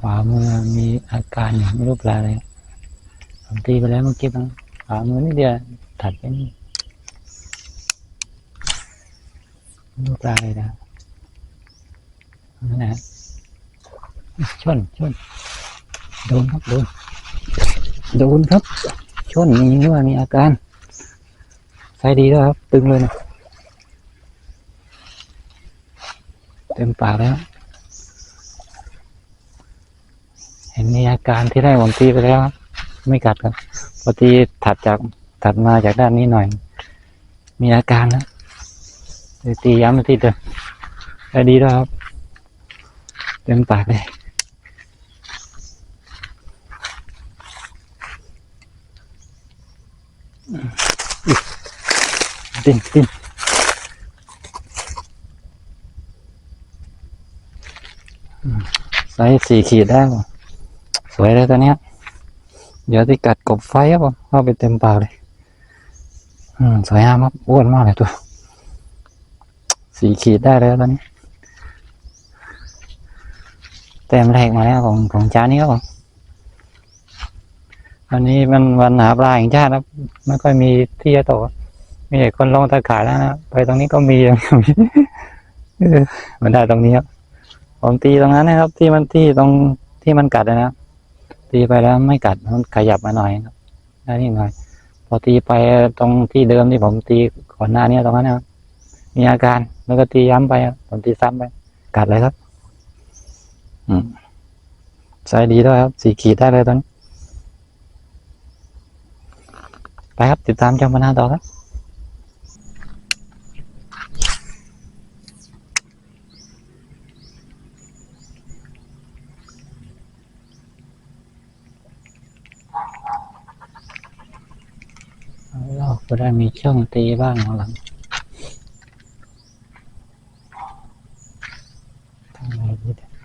ขวามือมีอาการไม่รู้ปลาอะไรผมตีไปแล้วเมื่อกี้มั้งขวามือนิดเดียวถัดไปนี่ไม่รู้ปลาอะไรนะนั่นนะชนชนโดนครับโดนโดนครับชนมีนี่ว่ามีอาการใส่ดีแล้วครับ ตึงเลยนะเต็มปากแล้ว เห็นมีอาการที่ได้ผมตีไปแล้วครับ ไม่กัดครับพอตีถัดจากถัดมาจากด้านนี้หน่อย มีอาการนะตีย้ำที่เดิมได้ดีแล้วครับ เต็มปากเลยดิ้นดิ้นไซส์สี่ขีดได้ป่ะส วยเลยตัวเนี้ย เดี๋ยวที่กัดกบไฟครับผมเข้าไปเต็มปากเลยอืมสวยงามครับอ้วนมากเลยตัวสี่ขีดได้แล้วตอนนี้แต้มแรกมาแล้วของของจานนี้ครับผมวันนี้มันวันหาปลาแห่งชาติครับไม่ค่อยมีที่จะตกมีแต่คนลงตะข่ายแล้วนะไปตรงนี้ก็มีเออมันได้ตรงนี้ครับผมตีตรงนั้นนะครับ ที่มันที่ตรงที่มันกัดนะ ตีไปแล้วไม่กัดมันขยับมาหน่อยครับได้นิดหน่อย พอตีไปตรงที่เดิมที่ผมตีก่อนหน้านี้ตรงนั้นนะครับมีอาการแล้วก็ตีย้ำไปผมตีซ้ำไป กัดเลยครับ อืมใส่ดีด้วยครับสีขีดได้เลยตอนนี้ไปครับ ติดตามเจ้ามานาต่อครับ ลอกก็ ได้มีช่องตีบ้างหลังทำไงดี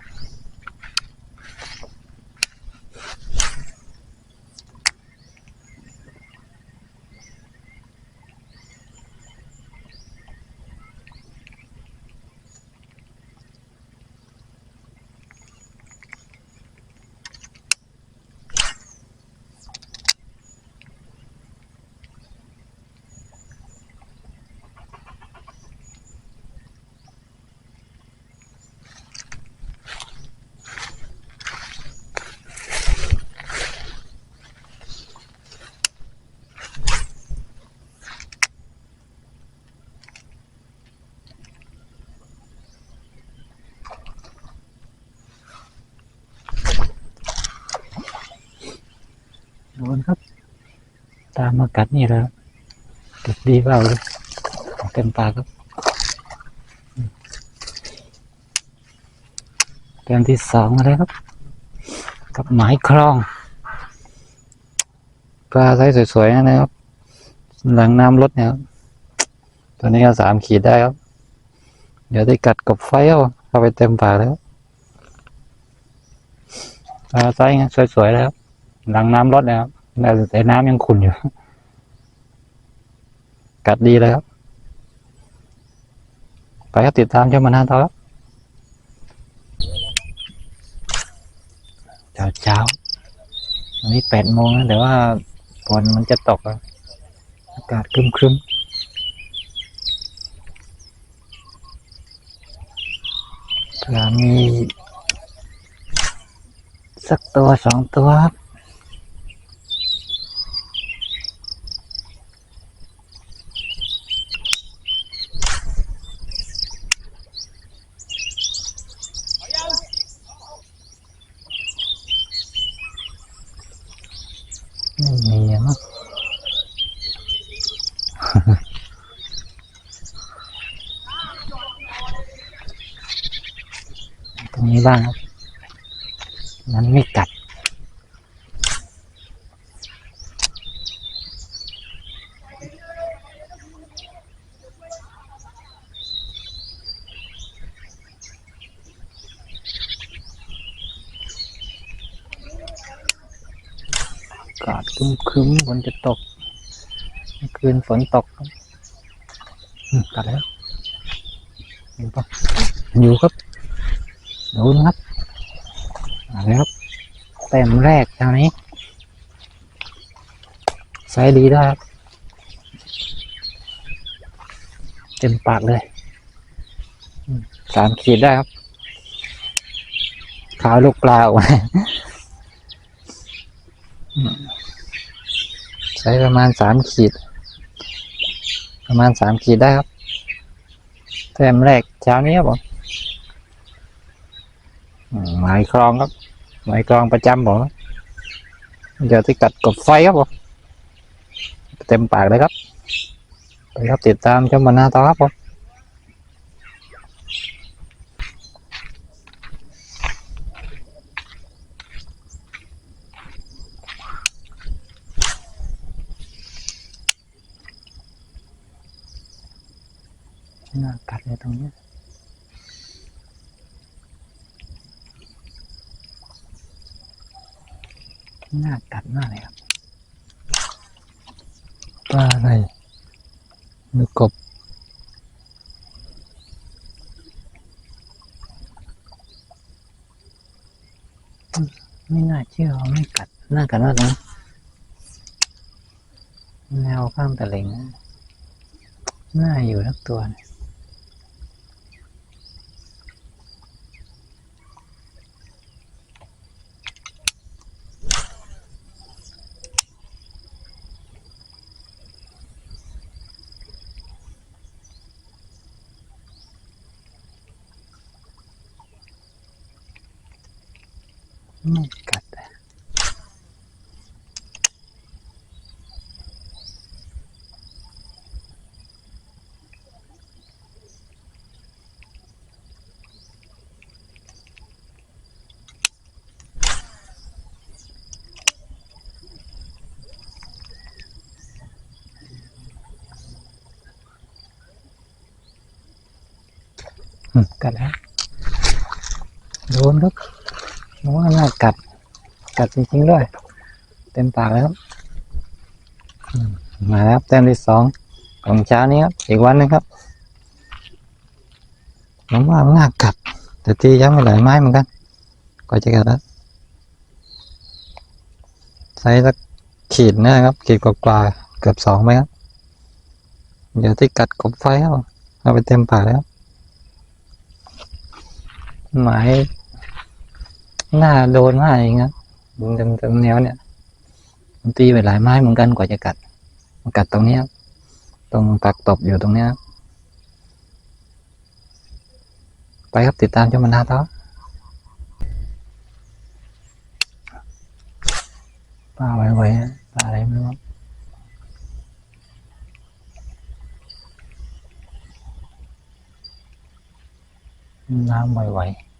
โดนครับ ตามมากัดนี่แล้วเก็บดีเปล่าเลยเต็มปากครับอืมแต้มที่สองแล้วครับ กับหมายครองปลาไซส์สวยๆนะครับ หลังน้ำลดเนี่ยครับตัวนี้ก็สามขีดได้ครับ เดี๋ยวได้กัดกบไฟเอาเข้าไปเต็มปากแล้วปลาไซส์สวยๆแล้วครับ หลังน้ำลดนะครับแต่น้ำยังขุ่นอยู่ กัดดีเลยครับ ไปครับติดตามเจ้ามานาต่อครับเช้าเช้าวันนี้แปดโมงนะแต่ว่าฝนมันจะตกอะอากาศครึมครึมเผื่อมี สักตัวสองตัวครับ ไม่มีอะมั้ง ตรงนี้ บ้างครับ มันไม่กัดอากาศครึ้มฝนจะตก คืนฝนตกกัดแล้วอยู่ปะอยู่ครับ ดูนะครับอาเลยครับเต็มแรกเท่านี้ไซส์ดีด้วยครับ เต็มปากเลยสามขีดได้ครับ ขาวลูกปลาออกมาใช้ประมาณสามขีด ประมาณสามขีดได้ครับ แต้มแรกเช้านี้ครับผม อืมหมายคลองครับหมายคลองประจำผมเดี๋ยวที่กัดกบไฟครับผมเต็มปากเลยครับไปครับติดตามชมบรรณาต่อครับผมน่ากัดเลยตรงเนี้ น่ากัดมากเลยครับปลาอะไรหรือกบไม่น่าเชื่อว่าไม่กัดน่ากัดมากนะแนวข้างตะเลงนะน่าอยู่ทักตัวนะ ไม่กัดอะอืมกัดแล้วโด นครับว่าน่ากัด กัดจริงๆด้วย เต็มปากแล้วครับ มาแล้วครับแต้มที่สองของเช้านี้ครับ อีกวันหนึงครับผมว่าน่ากัด แต่ตีย้ำไปหลายไม้เหมือนกันกว่าจะกัดแล้วใช้สักขีดนะครับ ขีดกว่าเกือบสองไหมครับเดี๋ยวที่กัดกบไฟครับเอาไปเต็มปากแล้วหมาย หน้าโดนมากเองครับเต็มเต็มแนวเนี่ยมันตีไปหลายไม้เหมือนกันกว่าจะกัดมันกัดตรงเนี้ยครับตรงปักตบอยู่ตรงเนี้ยครับไปครับติดตามชมมันนาต่อปลาไวๆนะปลาอะไรไม่รู้ครับน้ำไวๆ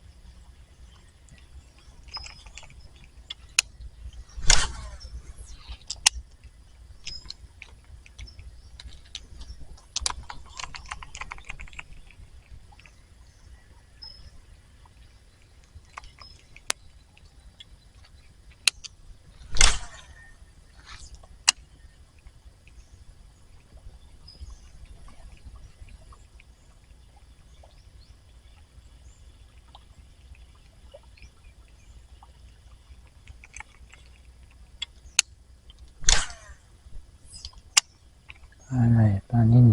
อะไรปลานิ่น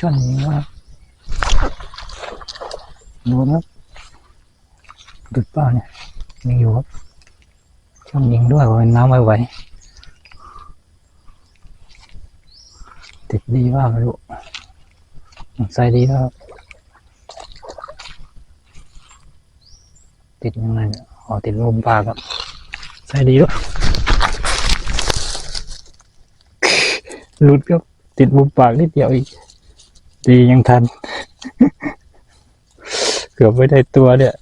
ช่วงนี้ว่าดูครับดุดเปล่าเนี่ยมีอยู่ครับช่วงยิงด้วยว่าเป็นน้ำไวๆติดดีว่าไม่รู้ใส่ดีแล้วครับติดยังไงเนี่ยอ๋อติดลมปากครับใส่ดีแล้วหลุดครับติดมุมปากนิดเดียวอีก ดียังทัน เกือบไม่ได้ตัวเนี่ย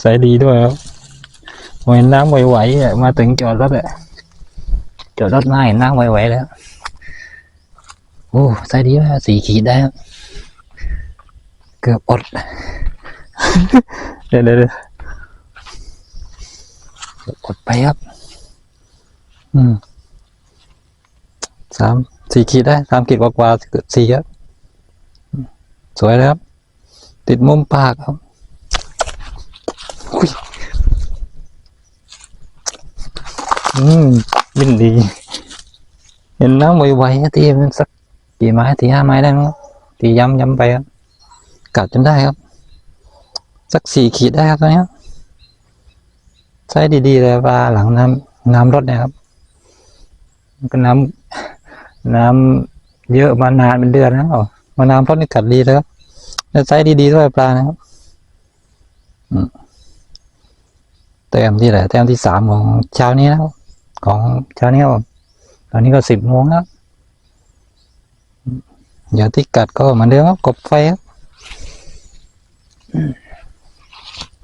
ใส่ดีด้วยครับพอเห็นน้ำไหวๆอะมาถึงจอดรถอะจอดรถมาเห็นน้ำไหวๆแล้ว โอ้ใส่ดีมาสี่ขีดได้ครับเกือบอด เดี๋ยวเดี๋ยวเกือบอดไปครับ อืมสาม สี่ขีดได้สามขีดกว่ากือบสี่ครับสวยเลยครับ ติดมุมปากครับอืมบินดี เห็นน้ำไวๆตีมันสักกี่ไม้ตีห้าไม้ได้มั้งตีย้ำย้ำไปครับกัดจนได้ครับ สักสี่ขีดได้ครับตอนนี้ใช้ดีๆเลยปลาหลังน้ำน้ำรถเนะครับก็น้ำ น้ำเยอะมานานเป็นเดือนแล้วมาน้ำเพรถนี่กัดดีเลยครับแล้วใช้ดีๆด้วยปลานะครับอืมแต้มที่ไหนแต้มที่สามของเช้านี้นะครับของเช้านี้ครับตอนนี้ก็สิบโมงแล้วอย่าที่กัดก็เหมือนเดิมครับกบไฟครับ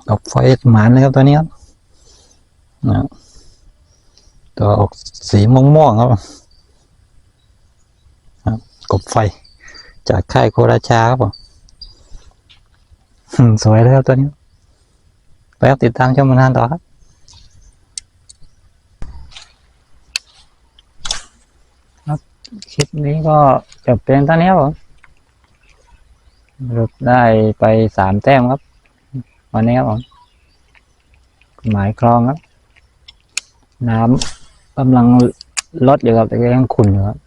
กบไฟหมานเลยครับตัวนี้ครับนะตัวออกสีม่วงๆครับ กบไฟ จากค่ายโคราชาครับผมสวยเลยครับตัวนี้ ไปครับติดตามชมมานานต่อครับคลิปนี้ก็จบเพียงเท่านี้ครับผมรุปได้ไปสามแต้มครับ วันนี้ครับผมหมายคลองครับ น้ำกำลังลดอยู่ครับแต่ก็ยังขุ่นอยู่ครับ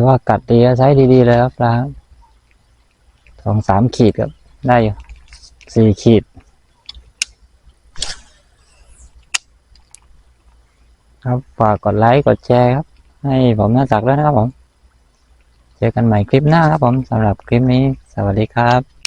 ถือว่ากัดดีใช้ดีๆเลยครับปลาครับสองสามขีดครับ ได้อยู่สี่ขีด ครับฝากกดไลค์กดแชร์ครับ ให้ผมน่าจักด้วยนะครับผม เจอกันใหม่คลิปหน้าครับผมสำหรับคลิปนี้ สวัสดีครับ